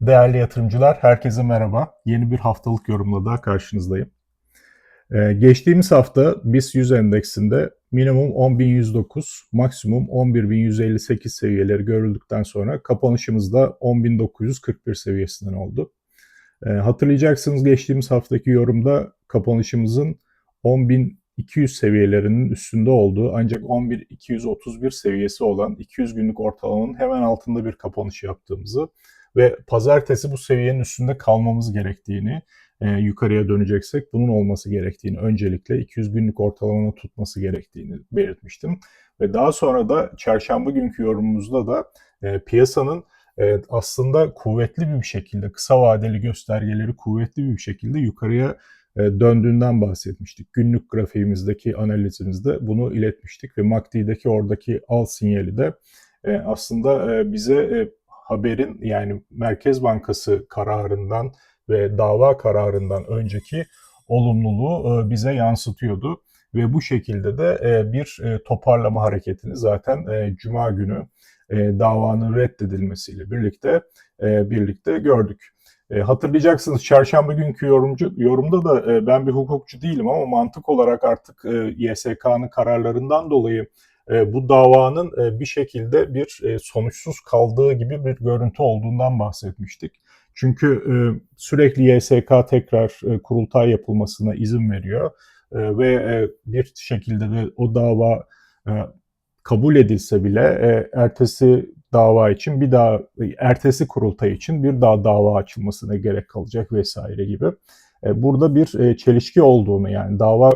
Değerli yatırımcılar, herkese merhaba. Yeni bir haftalık yorumla daha karşınızdayım. Ee, geçtiğimiz hafta BIST 100 endeksinde minimum 10.109, maksimum 11.158 seviyeleri görüldükten sonra kapanışımız da 10.941 seviyesinden oldu. Ee, hatırlayacaksınız geçtiğimiz haftaki yorumda kapanışımızın 10.200 seviyelerinin üstünde olduğu ancak 11.231 seviyesi olan 200 günlük ortalamanın hemen altında bir kapanış yaptığımızı ve pazartesi bu seviyenin üstünde kalmamız gerektiğini, e, yukarıya döneceksek bunun olması gerektiğini, öncelikle 200 günlük ortalamanın tutması gerektiğini belirtmiştim. Ve daha sonra da çarşamba günkü yorumumuzda da e, piyasanın e, aslında kuvvetli bir şekilde, kısa vadeli göstergeleri kuvvetli bir şekilde yukarıya e, döndüğünden bahsetmiştik. Günlük grafiğimizdeki analizimizde bunu iletmiştik ve MACD'deki oradaki al sinyali de e, aslında e, bize haberin yani Merkez Bankası kararından ve dava kararından önceki olumluluğu e, bize yansıtıyordu. Ve bu şekilde de e, bir e, toparlama hareketini zaten Cuma günü davanın reddedilmesiyle birlikte birlikte gördük. Hatırlayacaksınız çarşamba günkü yorumcu, yorumda da ben bir hukukçu değilim ama mantık olarak artık YSK'nın kararlarından dolayı bu davanın e, bir şekilde bir e, sonuçsuz kaldığı gibi bir görüntü olduğundan bahsetmiştik. Çünkü sürekli YSK tekrar kurultay yapılmasına izin veriyor ve bir şekilde de o dava kabul edilse bile ertesi dava için bir daha ertesi kurultay için bir daha dava açılmasına gerek kalacak vesaire gibi. Burada bir çelişki olduğunu yani dava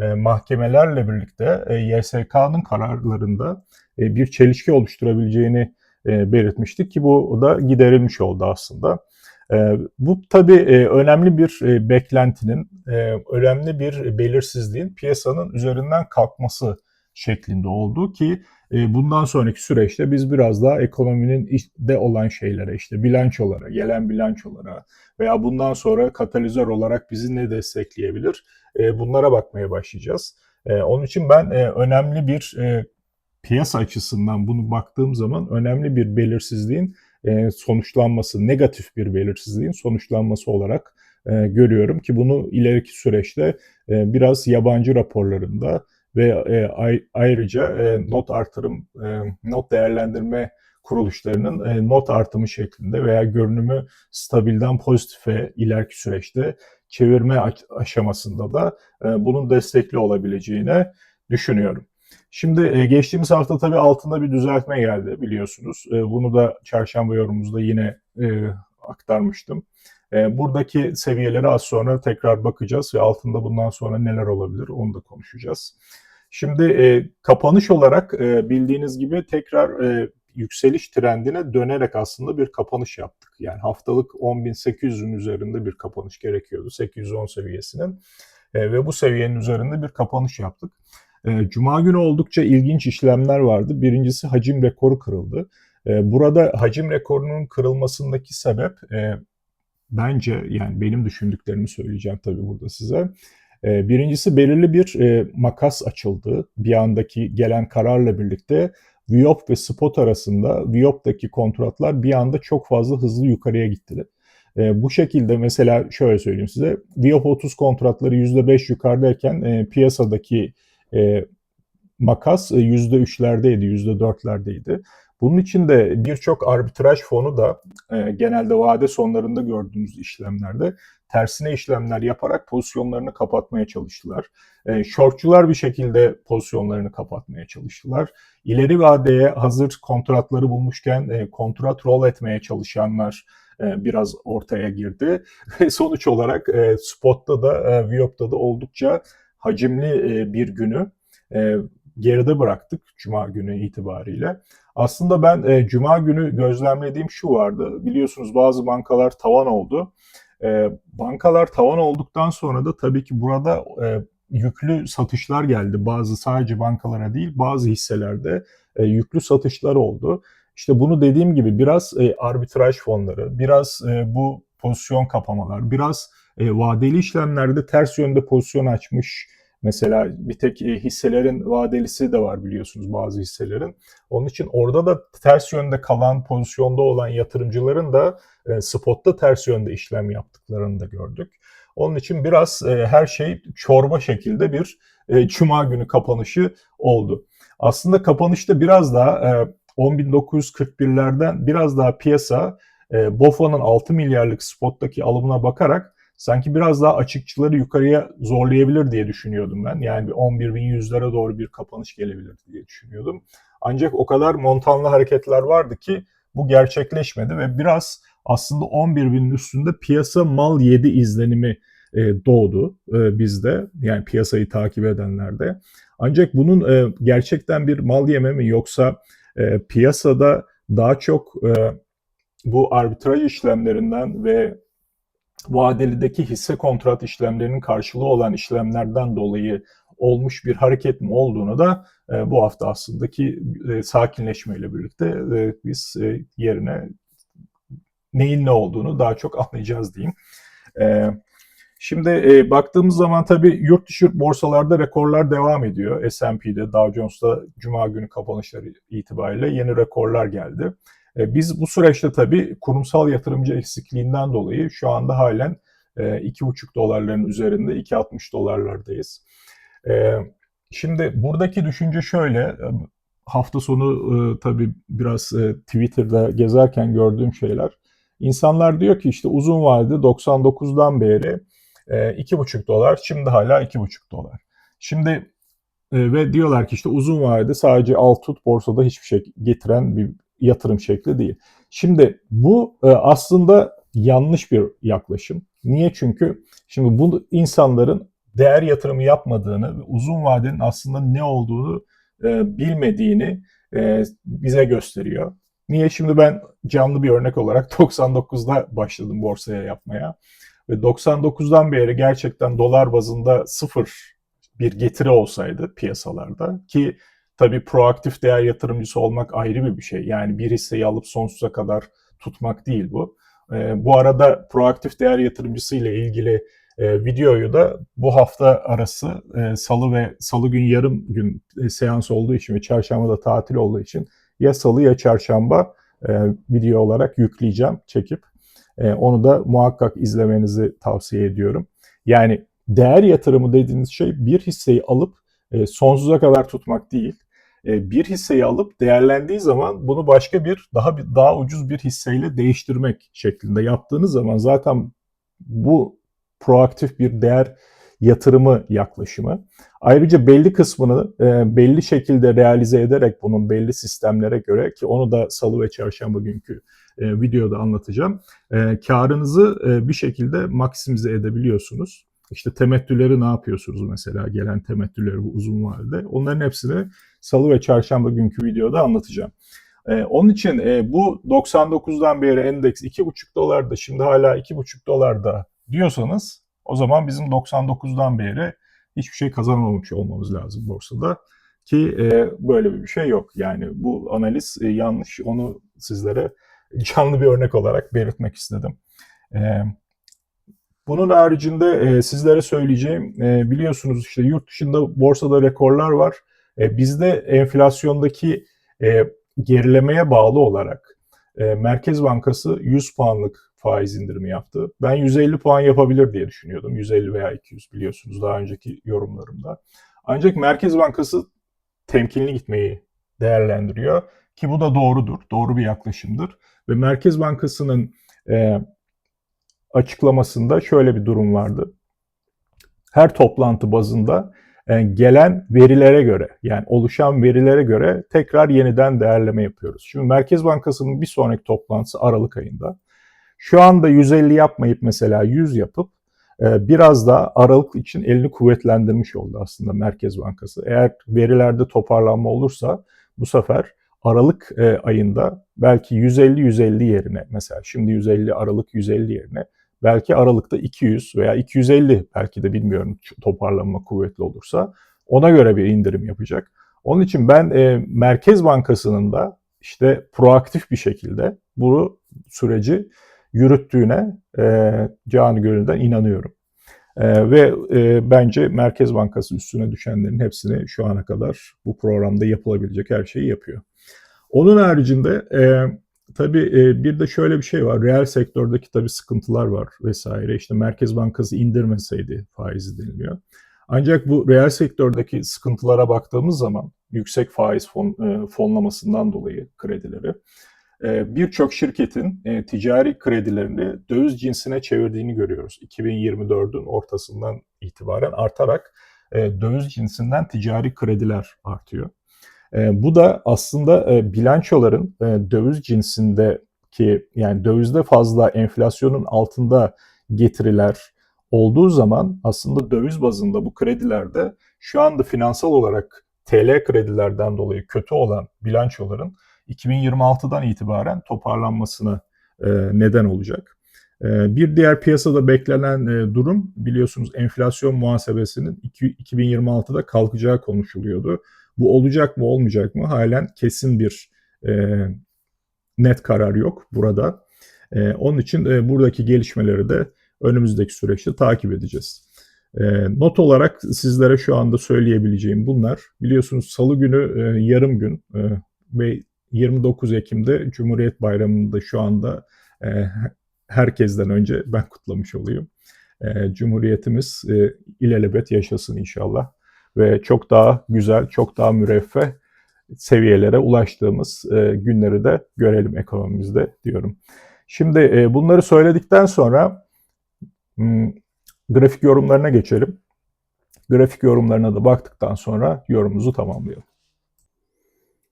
e, mahkemelerle birlikte e, YSK'nın kararlarında e, bir çelişki oluşturabileceğini e, belirtmiştik ki bu da giderilmiş oldu aslında. E, bu tabii e, önemli bir e, beklentinin, e, önemli bir belirsizliğin piyasanın üzerinden kalkması şeklinde oldu ki e, bundan sonraki süreçte biz biraz daha ekonominin de olan şeylere işte bilançolara, gelen bilançolara veya bundan sonra katalizör olarak bizi ne destekleyebilir e, bunlara bakmaya başlayacağız. E, onun için ben önemli bir piyasa açısından bunu baktığım zaman önemli bir belirsizliğin sonuçlanması, negatif bir belirsizliğin sonuçlanması olarak görüyorum ki bunu ileriki süreçte biraz yabancı raporlarında ve e, ayrıca e, not artırım, e, not değerlendirme kuruluşlarının e, not artımı şeklinde veya görünümü stabilden pozitife ileriki süreçte çevirme aşamasında da e, bunun destekli olabileceğine düşünüyorum. Şimdi e, geçtiğimiz hafta tabii altında bir düzeltme geldi biliyorsunuz. E, bunu da çarşamba yorumumuzda yine e, aktarmıştım. E, buradaki seviyelere az sonra tekrar bakacağız ve altında bundan sonra neler olabilir onu da konuşacağız. Şimdi e, kapanış olarak e, bildiğiniz gibi tekrar e, yükseliş trendine dönerek aslında bir kapanış yaptık. Yani haftalık 10.800'ün üzerinde bir kapanış gerekiyordu 810 seviyesinin e, ve bu seviyenin üzerinde bir kapanış yaptık. E, Cuma günü oldukça ilginç işlemler vardı. Birincisi hacim rekoru kırıldı. E, burada hacim rekorunun kırılmasındaki sebep e, bence yani benim düşündüklerimi söyleyeceğim tabii burada size. Ee, birincisi belirli bir e, makas açıldı. Bir andaki gelen kararla birlikte Viop ve Spot arasında Viop'taki kontratlar bir anda çok fazla hızlı yukarıya gittiler. E, bu şekilde mesela şöyle söyleyeyim size. Viop 30 kontratları %5 yukarıdayken e, piyasadaki e, makas e, %3'lerdeydi, %4'lerdeydi. Bunun için de birçok arbitraj fonu da e, genelde vade sonlarında gördüğümüz işlemlerde tersine işlemler yaparak pozisyonlarını kapatmaya çalıştılar. E, shortçular bir şekilde pozisyonlarını kapatmaya çalıştılar. İleri vadeye hazır kontratları bulmuşken e, kontrat roll etmeye çalışanlar e, biraz ortaya girdi. Sonuç olarak e, spotta da e, Viop'ta da oldukça hacimli e, bir günü e, geride bıraktık Cuma günü itibariyle. Aslında ben e, Cuma günü gözlemlediğim şu vardı. Biliyorsunuz bazı bankalar tavan oldu. E, bankalar tavan olduktan sonra da tabii ki burada e, yüklü satışlar geldi. Bazı sadece bankalara değil bazı hisselerde e, yüklü satışlar oldu. İşte bunu dediğim gibi biraz e, arbitraj fonları, biraz e, bu pozisyon kapamalar, biraz e, vadeli işlemlerde ters yönde pozisyon açmış Mesela bir tek e, hisselerin vadelisi de var biliyorsunuz bazı hisselerin. Onun için orada da ters yönde kalan pozisyonda olan yatırımcıların da e, spotta ters yönde işlem yaptıklarını da gördük. Onun için biraz e, her şey çorba şekilde bir cuma günü kapanışı oldu. Aslında kapanışta biraz daha e, 10.941'lerden biraz daha piyasa BOFA'nın 6 milyarlık spottaki alımına bakarak sanki biraz daha açıkçıları yukarıya zorlayabilir diye düşünüyordum ben. Yani 11.100'lere doğru bir kapanış gelebilir diye düşünüyordum. Ancak o kadar montanlı hareketler vardı ki bu gerçekleşmedi ve biraz aslında 11.000'in üstünde piyasa mal yedi izlenimi e, doğdu e, bizde yani piyasayı takip edenlerde. Ancak bunun e, gerçekten bir mal yeme mi yoksa piyasada daha çok bu arbitraj işlemlerinden ve vadelideki hisse kontrat işlemlerinin karşılığı olan işlemlerden dolayı olmuş bir hareket mi olduğunu da e, bu hafta aslındaki e, sakinleşmeyle birlikte e, biz e, yerine neyin ne olduğunu daha çok anlayacağız diyeyim. E, şimdi e, baktığımız zaman tabii yurt dışı borsalarda rekorlar devam ediyor. S&P'de, Dow Jones'ta Cuma günü kapanışları itibariyle yeni rekorlar geldi. E, biz bu süreçte tabii kurumsal yatırımcı eksikliğinden dolayı şu anda halen 2,5 e, dolarların üzerinde 2,60 dolarlardayız. E, şimdi buradaki düşünce şöyle, hafta sonu tabii biraz Twitter'da gezerken gördüğüm şeyler. İnsanlar diyor ki işte uzun vadede 99'dan beri 2,5 dolar, şimdi hala 2,5 dolar. Şimdi ve diyorlar ki işte uzun vadede sadece alt tut borsada hiçbir şey getiren bir yatırım şekli değil. Şimdi bu e, aslında yanlış bir yaklaşım. Niye? Çünkü şimdi bu insanların değer yatırımı yapmadığını ve uzun vadenin aslında ne olduğunu e, bilmediğini e, bize gösteriyor. Niye? Şimdi ben canlı bir örnek olarak 99'da başladım borsaya yapmaya. Ve 99'dan beri gerçekten dolar bazında sıfır bir getiri olsaydı piyasalarda ki Tabii proaktif değer yatırımcısı olmak ayrı bir şey. Yani bir hisseyi alıp sonsuza kadar tutmak değil bu. E, bu arada proaktif değer yatırımcısı ile ilgili e, videoyu da bu hafta arası e, salı ve salı gün yarım gün e, seans olduğu için ve çarşamba da tatil olduğu için ya salı ya çarşamba e, video olarak yükleyeceğim çekip. E, onu da muhakkak izlemenizi tavsiye ediyorum. Yani değer yatırımı dediğiniz şey bir hisseyi alıp e, sonsuza kadar tutmak değil. E, bir hisseyi alıp değerlendiği zaman bunu başka bir daha bir daha ucuz bir hisseyle değiştirmek şeklinde yaptığınız zaman zaten bu proaktif bir değer yatırımı yaklaşımı. Ayrıca belli kısmını e, belli şekilde realize ederek bunun belli sistemlere göre ki onu da salı ve çarşamba günkü e, videoda anlatacağım. E, karınızı e, bir şekilde maksimize edebiliyorsunuz. İşte temettüleri ne yapıyorsunuz mesela gelen temettüleri bu uzun vadede. Onların hepsini salı ve çarşamba günkü videoda anlatacağım. Ee, onun için e, bu 99'dan beri endeks 2,5 dolarda şimdi hala 2,5 dolarda diyorsanız o zaman bizim 99'dan beri hiçbir şey kazanamamış olmamız lazım borsada. Ki e, böyle bir şey yok. Yani bu analiz e, yanlış. Onu sizlere canlı bir örnek olarak belirtmek istedim. E, bunun haricinde e, sizlere söyleyeceğim, e, biliyorsunuz işte yurt dışında borsada rekorlar var. E, bizde enflasyondaki e, gerilemeye bağlı olarak e, Merkez Bankası 100 puanlık faiz indirimi yaptı. Ben 150 puan yapabilir diye düşünüyordum. 150 veya 200 biliyorsunuz daha önceki yorumlarımda. Ancak Merkez Bankası temkinli gitmeyi değerlendiriyor ki bu da doğrudur. Doğru bir yaklaşımdır. Ve Merkez Bankası'nın e, açıklamasında şöyle bir durum vardı. Her toplantı bazında gelen verilere göre yani oluşan verilere göre tekrar yeniden değerleme yapıyoruz. Şimdi Merkez Bankası'nın bir sonraki toplantısı Aralık ayında. Şu anda 150 yapmayıp mesela 100 yapıp e, biraz da Aralık için elini kuvvetlendirmiş oldu aslında Merkez Bankası. Eğer verilerde toparlanma olursa bu sefer Aralık e, ayında belki 150-150 yerine mesela şimdi 150 Aralık 150 yerine belki Aralık'ta 200 veya 250 belki de bilmiyorum toparlanma kuvvetli olursa ona göre bir indirim yapacak. Onun için ben e, Merkez Bankası'nın da işte proaktif bir şekilde bu süreci yürüttüğüne e, canı gönülden inanıyorum. E, ve e, bence Merkez Bankası üstüne düşenlerin hepsini şu ana kadar bu programda yapılabilecek her şeyi yapıyor. Onun haricinde e, tabii bir de şöyle bir şey var. Reel sektördeki tabii sıkıntılar var vesaire. İşte Merkez Bankası indirmeseydi faizi deniliyor. Ancak bu reel sektördeki sıkıntılara baktığımız zaman yüksek faiz fon, fonlamasından dolayı kredileri birçok şirketin ticari kredilerini döviz cinsine çevirdiğini görüyoruz. 2024'ün ortasından itibaren artarak döviz cinsinden ticari krediler artıyor. E, bu da aslında e, bilançoların e, döviz cinsindeki yani dövizde fazla enflasyonun altında getiriler olduğu zaman aslında döviz bazında bu kredilerde şu anda finansal olarak TL kredilerden dolayı kötü olan bilançoların 2026'dan itibaren toparlanmasına e, neden olacak. E, bir diğer piyasada beklenen e, durum biliyorsunuz enflasyon muhasebesinin 2026'da kalkacağı konuşuluyordu. Bu olacak mı olmayacak mı halen kesin bir net karar yok burada. Onun için buradaki gelişmeleri de önümüzdeki süreçte takip edeceğiz. not olarak sizlere şu anda söyleyebileceğim bunlar. Biliyorsunuz salı günü yarım gün ve 29 Ekim'de Cumhuriyet Bayramı'nda şu anda e, herkesten önce ben kutlamış olayım. E, Cumhuriyetimiz e, ilelebet yaşasın inşallah. Ve çok daha güzel, çok daha müreffeh seviyelere ulaştığımız e, günleri de görelim ekonomimizde diyorum. Şimdi e, bunları söyledikten sonra m, grafik yorumlarına geçelim. Grafik yorumlarına da baktıktan sonra yorumumuzu tamamlayalım.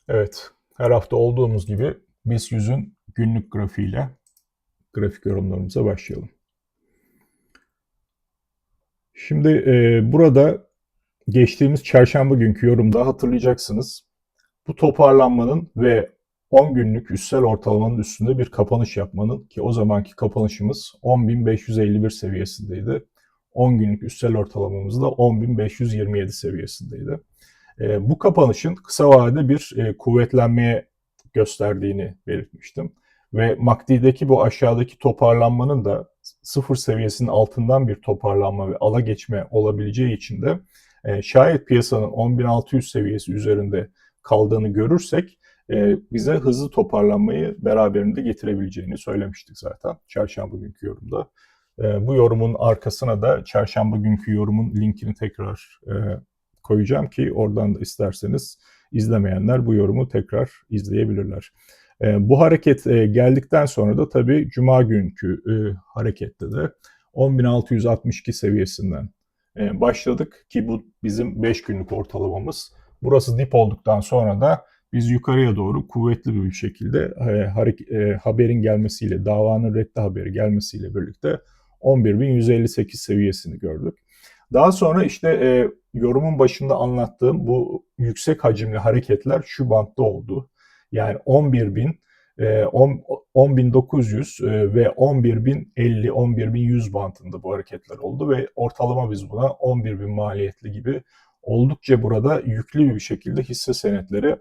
Evet, her hafta olduğumuz gibi BIST 100'ün günlük grafiğiyle grafik yorumlarımıza başlayalım. Şimdi e, burada geçtiğimiz çarşamba günkü yorumda hatırlayacaksınız. Bu toparlanmanın ve 10 günlük üstsel ortalamanın üstünde bir kapanış yapmanın ki o zamanki kapanışımız 10.551 seviyesindeydi. 10 günlük üstsel ortalamamız da 10.527 seviyesindeydi. E, bu kapanışın kısa vadede bir e, kuvvetlenmeye gösterdiğini belirtmiştim. Ve MACD'deki bu aşağıdaki toparlanmanın da sıfır seviyesinin altından bir toparlanma ve ala geçme olabileceği için de e, şayet piyasanın 10.600 seviyesi üzerinde kaldığını görürsek e, bize hızlı toparlanmayı beraberinde getirebileceğini söylemiştik zaten çarşamba günkü yorumda. E, bu yorumun arkasına da çarşamba günkü yorumun linkini tekrar e, koyacağım ki oradan da isterseniz izlemeyenler bu yorumu tekrar izleyebilirler. E, bu hareket e, geldikten sonra da tabii Cuma günkü e, harekette de 10.662 seviyesinden başladık ki bu bizim 5 günlük ortalamamız. Burası dip olduktan sonra da biz yukarıya doğru kuvvetli bir şekilde haberin gelmesiyle, davanın reddi haberi gelmesiyle birlikte 11.158 seviyesini gördük. Daha sonra işte e, yorumun başında anlattığım bu yüksek hacimli hareketler şu bantta oldu. Yani 11.000, e, 10.900 e, ve 11.050, 11.100 bantında bu hareketler oldu ve ortalama biz buna 11.000 maliyetli gibi oldukça burada yüklü bir şekilde hisse senetleri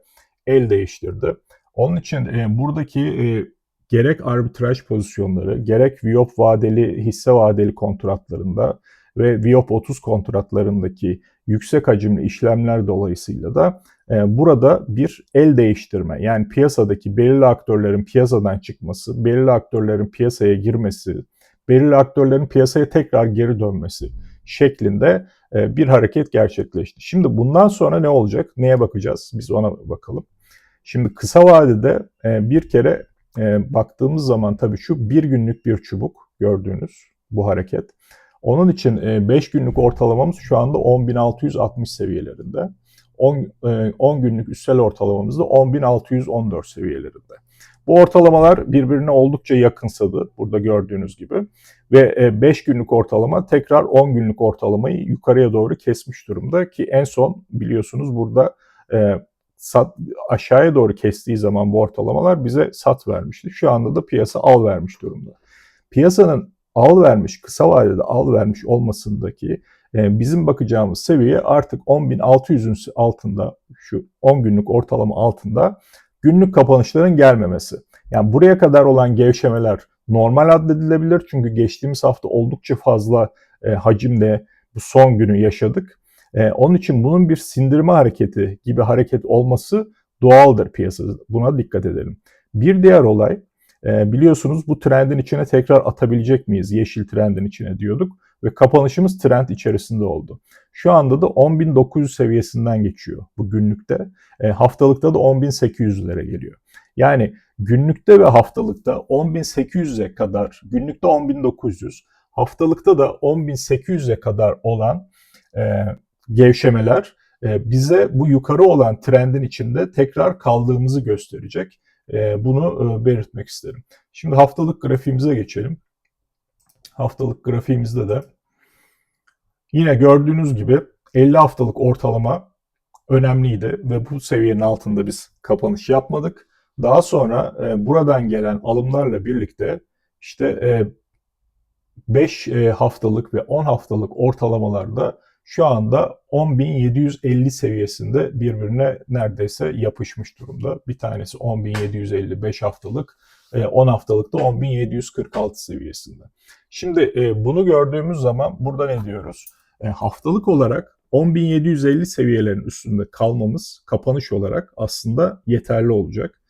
el değiştirdi. Onun için e, buradaki e, gerek arbitraj pozisyonları, gerek VIOP vadeli hisse vadeli kontratlarında ve VIOP 30 kontratlarındaki yüksek hacimli işlemler dolayısıyla da e, burada bir el değiştirme yani piyasadaki belirli aktörlerin piyasadan çıkması, belirli aktörlerin piyasaya girmesi, belirli aktörlerin piyasaya tekrar geri dönmesi şeklinde e, bir hareket gerçekleşti. Şimdi bundan sonra ne olacak? Neye bakacağız? Biz ona bakalım. Şimdi kısa vadede e, bir kere e, baktığımız zaman tabii şu bir günlük bir çubuk gördüğünüz bu hareket. Onun için 5 e, günlük ortalamamız şu anda 10.660 seviyelerinde. 10, 10 e, günlük üstel ortalamamız da 10.614 seviyelerinde. Bu ortalamalar birbirine oldukça yakınsadı burada gördüğünüz gibi. Ve 5 e, günlük ortalama tekrar 10 günlük ortalamayı yukarıya doğru kesmiş durumda ki en son biliyorsunuz burada sat, aşağıya doğru kestiği zaman bu ortalamalar bize sat vermişti. Şu anda da piyasa al vermiş durumda. Piyasanın al vermiş, kısa vadede al vermiş olmasındaki e, bizim bakacağımız seviye artık 10.600'ün altında, şu 10 günlük ortalama altında günlük kapanışların gelmemesi. Yani buraya kadar olan gevşemeler normal addedilebilir çünkü geçtiğimiz hafta oldukça fazla e, hacimle bu son günü yaşadık. E, onun için bunun bir sindirme hareketi gibi hareket olması doğaldır piyasada. Buna dikkat edelim. Bir diğer olay e, biliyorsunuz bu trendin içine tekrar atabilecek miyiz? Yeşil trendin içine diyorduk ve kapanışımız trend içerisinde oldu. Şu anda da 10.900 seviyesinden geçiyor bu günlükte. E, haftalıkta da 10.800'lere geliyor. Yani günlükte ve haftalıkta 10.800'e kadar, günlükte 10.900, haftalıkta da 10.800'e kadar olan e, gevşemeler e, bize bu yukarı olan trendin içinde tekrar kaldığımızı gösterecek. E, bunu e, belirtmek isterim. Şimdi haftalık grafiğimize geçelim. Haftalık grafiğimizde de yine gördüğünüz gibi 50 haftalık ortalama önemliydi ve bu seviyenin altında biz kapanış yapmadık. Daha sonra buradan gelen alımlarla birlikte işte 5 haftalık ve 10 haftalık ortalamalarda şu anda 10.750 seviyesinde birbirine neredeyse yapışmış durumda. Bir tanesi 10.750 5 haftalık, 10 e, haftalık da 10.746 seviyesinde. Şimdi e, bunu gördüğümüz zaman burada ne diyoruz? E, haftalık olarak 10.750 seviyelerin üstünde kalmamız kapanış olarak aslında yeterli olacak.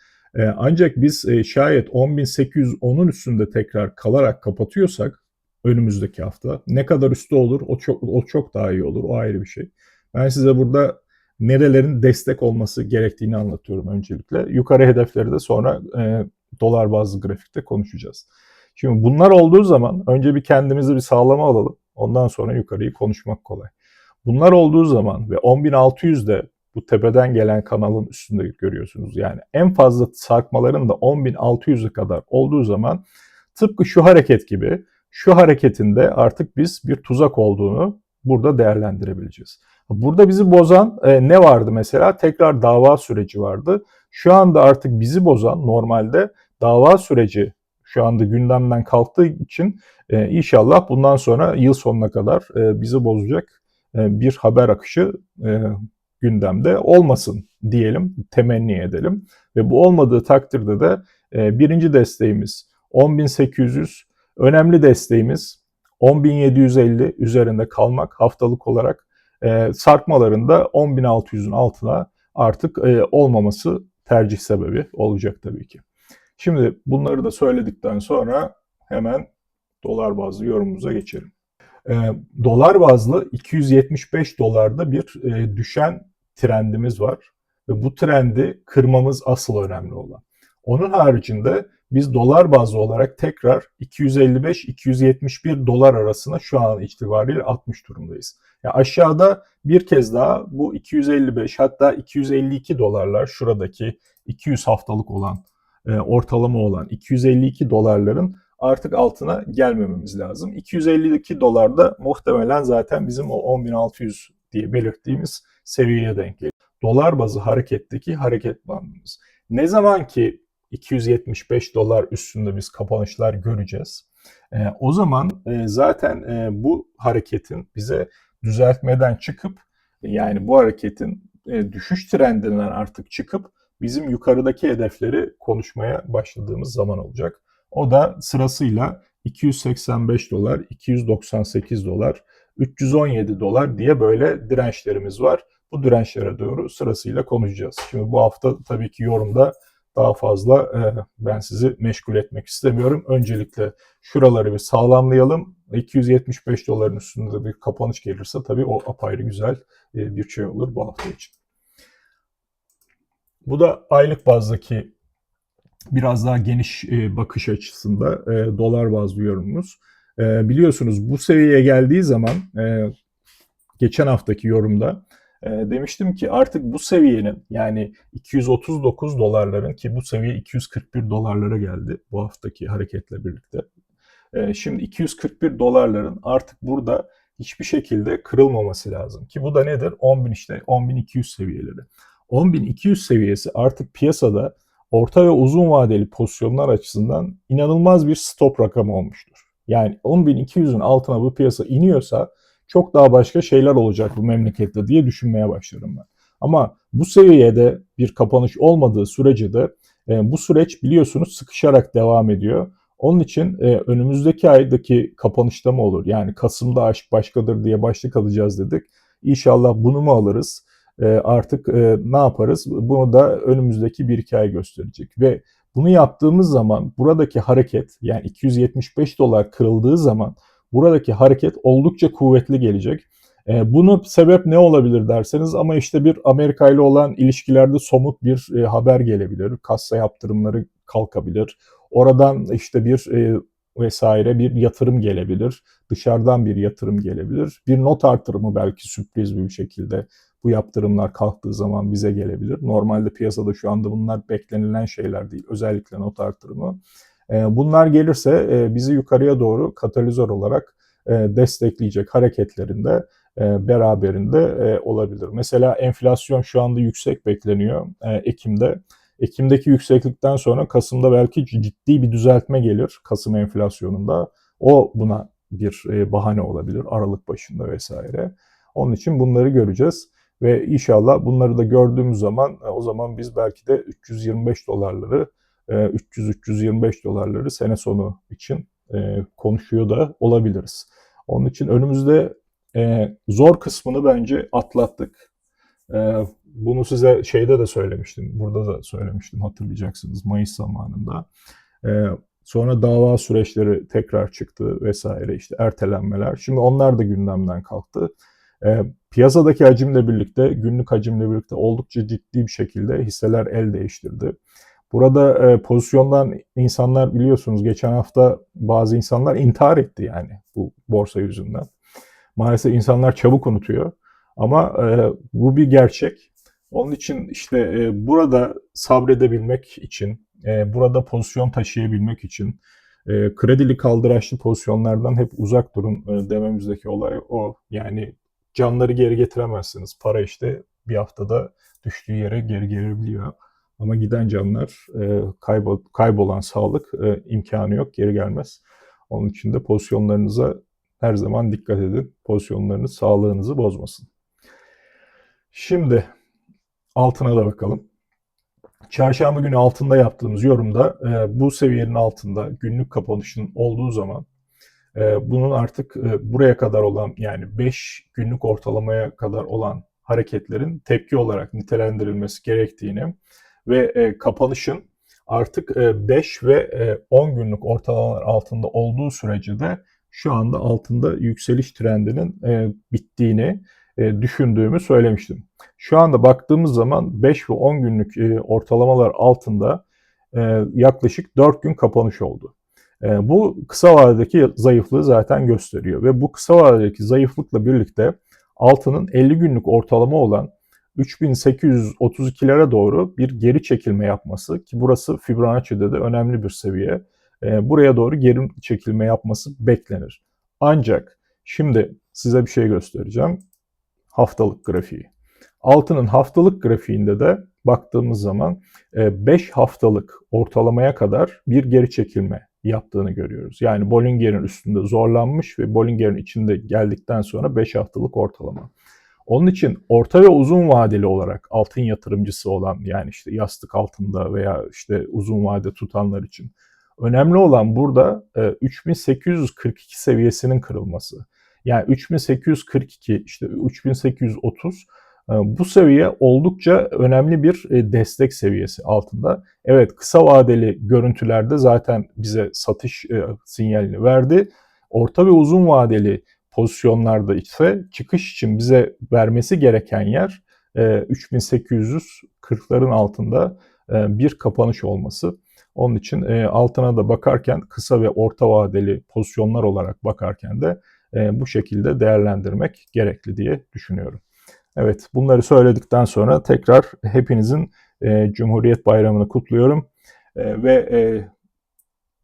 Ancak biz şayet 10.810'un üstünde tekrar kalarak kapatıyorsak önümüzdeki hafta. Ne kadar üstü olur o çok o çok daha iyi olur. O ayrı bir şey. Ben size burada nerelerin destek olması gerektiğini anlatıyorum öncelikle. Yukarı hedefleri de sonra e, dolar bazlı grafikte konuşacağız. Şimdi bunlar olduğu zaman önce bir kendimizi bir sağlama alalım. Ondan sonra yukarıyı konuşmak kolay. Bunlar olduğu zaman ve 10.600'de bu tepeden gelen kanalın üstünde görüyorsunuz. Yani en fazla sarkmaların da 10.600'e kadar olduğu zaman tıpkı şu hareket gibi şu hareketinde artık biz bir tuzak olduğunu burada değerlendirebileceğiz. Burada bizi bozan e, ne vardı mesela? Tekrar dava süreci vardı. Şu anda artık bizi bozan normalde dava süreci şu anda gündemden kalktığı için e, inşallah bundan sonra yıl sonuna kadar e, bizi bozacak e, bir haber akışı e, gündemde olmasın diyelim, temenni edelim. Ve bu olmadığı takdirde de e, birinci desteğimiz 10.800 Önemli desteğimiz 10.750 üzerinde kalmak haftalık olarak e, sarkmalarında 10.600'ün altına artık e, olmaması tercih sebebi olacak tabii ki. Şimdi bunları da söyledikten sonra hemen dolar bazlı yorumumuza geçelim. E, dolar bazlı 275 dolarda bir e, düşen trendimiz var ve bu trendi kırmamız asıl önemli olan. Onun haricinde biz dolar bazlı olarak tekrar 255-271 dolar arasına şu an itibariyle 60 durumdayız. Yani aşağıda bir kez daha bu 255 hatta 252 dolarlar şuradaki 200 haftalık olan e, ortalama olan 252 dolarların artık altına gelmememiz lazım. 252 dolar da muhtemelen zaten bizim o 10.600 diye belirttiğimiz seviyeye denk geliyor. Dolar bazı hareketteki hareket bandımız. Ne zaman ki 275 dolar üstünde biz kapanışlar göreceğiz. E, o zaman e, zaten e, bu hareketin bize düzeltmeden çıkıp yani bu hareketin e, düşüş trendinden artık çıkıp bizim yukarıdaki hedefleri konuşmaya başladığımız zaman olacak. O da sırasıyla 285 dolar, 298 dolar, 317 dolar diye böyle dirençlerimiz var. Bu dirençlere doğru sırasıyla konuşacağız. Şimdi bu hafta tabii ki yorumda daha fazla e, ben sizi meşgul etmek istemiyorum. Öncelikle şuraları bir sağlamlayalım. 275 doların üstünde bir kapanış gelirse tabii o apayrı güzel e, bir şey olur bu hafta için. Bu da aylık bazdaki biraz daha geniş e, bakış açısında e, dolar bazlı yorumumuz. E, biliyorsunuz bu seviyeye geldiği zaman e, geçen haftaki yorumda e, demiştim ki artık bu seviyenin yani 239 dolarların ki bu seviye 241 dolarlara geldi bu haftaki hareketle birlikte. E, şimdi 241 dolarların artık burada hiçbir şekilde kırılmaması lazım ki bu da nedir? 10.000 işte 10.200 seviyeleri. 10.200 seviyesi artık piyasada orta ve uzun vadeli pozisyonlar açısından inanılmaz bir stop rakamı olmuştur. Yani 10.200'ün altına bu piyasa iniyorsa çok daha başka şeyler olacak bu memlekette diye düşünmeye başladım ben. Ama bu seviyede bir kapanış olmadığı sürece de e, bu süreç biliyorsunuz sıkışarak devam ediyor. Onun için e, önümüzdeki aydaki kapanışta mı olur? Yani Kasım'da aşk başkadır diye başlık alacağız dedik. İnşallah bunu mu alırız? E, artık e, ne yaparız? Bunu da önümüzdeki bir iki ay gösterecek. Ve bunu yaptığımız zaman buradaki hareket yani 275 dolar kırıldığı zaman buradaki hareket oldukça kuvvetli gelecek. E, bunun sebep ne olabilir derseniz ama işte bir Amerika ile olan ilişkilerde somut bir e, haber gelebilir. Kassa yaptırımları kalkabilir. Oradan işte bir e, vesaire bir yatırım gelebilir. Dışarıdan bir yatırım gelebilir. Bir not artırımı belki sürpriz bir şekilde bu yaptırımlar kalktığı zaman bize gelebilir. Normalde piyasada şu anda bunlar beklenilen şeyler değil. Özellikle not artırımı. Bunlar gelirse bizi yukarıya doğru katalizör olarak destekleyecek hareketlerinde beraberinde olabilir. Mesela enflasyon şu anda yüksek bekleniyor Ekim'de. Ekim'deki yükseklikten sonra Kasım'da belki ciddi bir düzeltme gelir Kasım enflasyonunda. O buna bir bahane olabilir Aralık başında vesaire. Onun için bunları göreceğiz. Ve inşallah bunları da gördüğümüz zaman o zaman biz belki de 325 dolarları 300-325 dolarları sene sonu için konuşuyor da olabiliriz. Onun için önümüzde zor kısmını bence atlattık. Bunu size şeyde de söylemiştim, burada da söylemiştim hatırlayacaksınız Mayıs zamanında. Sonra dava süreçleri tekrar çıktı vesaire işte ertelenmeler. Şimdi onlar da gündemden kalktı. E, piyasadaki hacimle birlikte, günlük hacimle birlikte oldukça ciddi bir şekilde hisseler el değiştirdi. Burada e, pozisyondan insanlar biliyorsunuz geçen hafta bazı insanlar intihar etti yani bu borsa yüzünden. Maalesef insanlar çabuk unutuyor ama e, bu bir gerçek. Onun için işte e, burada sabredebilmek için, e, burada pozisyon taşıyabilmek için e, kredili kaldıraçlı pozisyonlardan hep uzak durun e, dememizdeki olay o. Yani canları geri getiremezsiniz. Para işte bir haftada düştüğü yere geri gelebiliyor. Ama giden canlar, e, kaybol, kaybolan sağlık e, imkanı yok, geri gelmez. Onun için de pozisyonlarınıza her zaman dikkat edin. Pozisyonlarınız sağlığınızı bozmasın. Şimdi altına da bakalım. Çarşamba günü altında yaptığımız yorumda e, bu seviyenin altında günlük kapanışın olduğu zaman e, bunun artık e, buraya kadar olan yani 5 günlük ortalamaya kadar olan hareketlerin tepki olarak nitelendirilmesi gerektiğini ve e, kapanışın artık 5 ve 10 günlük ortalamalar altında olduğu sürece de şu anda altında yükseliş trendinin bittiğini düşündüğümü söylemiştim. Şu anda baktığımız zaman 5 ve 10 günlük ortalamalar altında yaklaşık 4 gün kapanış oldu. E, bu kısa vadedeki zayıflığı zaten gösteriyor ve bu kısa vadedeki zayıflıkla birlikte altının 50 günlük ortalama olan 3832'lere doğru bir geri çekilme yapması ki burası Fibonacci'de de önemli bir seviye. E, buraya doğru geri çekilme yapması beklenir. Ancak şimdi size bir şey göstereceğim. Haftalık grafiği. Altının haftalık grafiğinde de baktığımız zaman 5 e, haftalık ortalamaya kadar bir geri çekilme yaptığını görüyoruz. Yani Bollinger'in üstünde zorlanmış ve Bollinger'in içinde geldikten sonra 5 haftalık ortalama. Onun için orta ve uzun vadeli olarak altın yatırımcısı olan yani işte yastık altında veya işte uzun vade tutanlar için önemli olan burada 3842 e, seviyesinin kırılması. Yani 3842 işte 3830 ee, bu seviye oldukça önemli bir e, destek seviyesi altında. Evet kısa vadeli görüntülerde zaten bize satış e, sinyalini verdi. Orta ve uzun vadeli pozisyonlarda ise çıkış için bize vermesi gereken yer 3840'ların e, altında bir kapanış olması. Onun için altına da bakarken kısa ve orta vadeli pozisyonlar olarak bakarken de bu şekilde değerlendirmek gerekli diye düşünüyorum. Evet bunları söyledikten sonra tekrar hepinizin e, Cumhuriyet Bayramı'nı kutluyorum. E, ve e,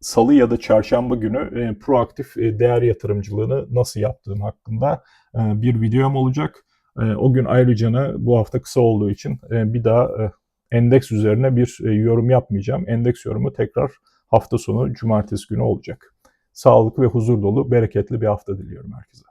salı ya da çarşamba günü e, proaktif e, değer yatırımcılığını nasıl yaptığım hakkında e, bir videom olacak. E, o gün ayrıca bu hafta kısa olduğu için e, bir daha e, endeks üzerine bir e, yorum yapmayacağım. Endeks yorumu tekrar hafta sonu cumartesi günü olacak. Sağlıklı ve huzur dolu, bereketli bir hafta diliyorum herkese.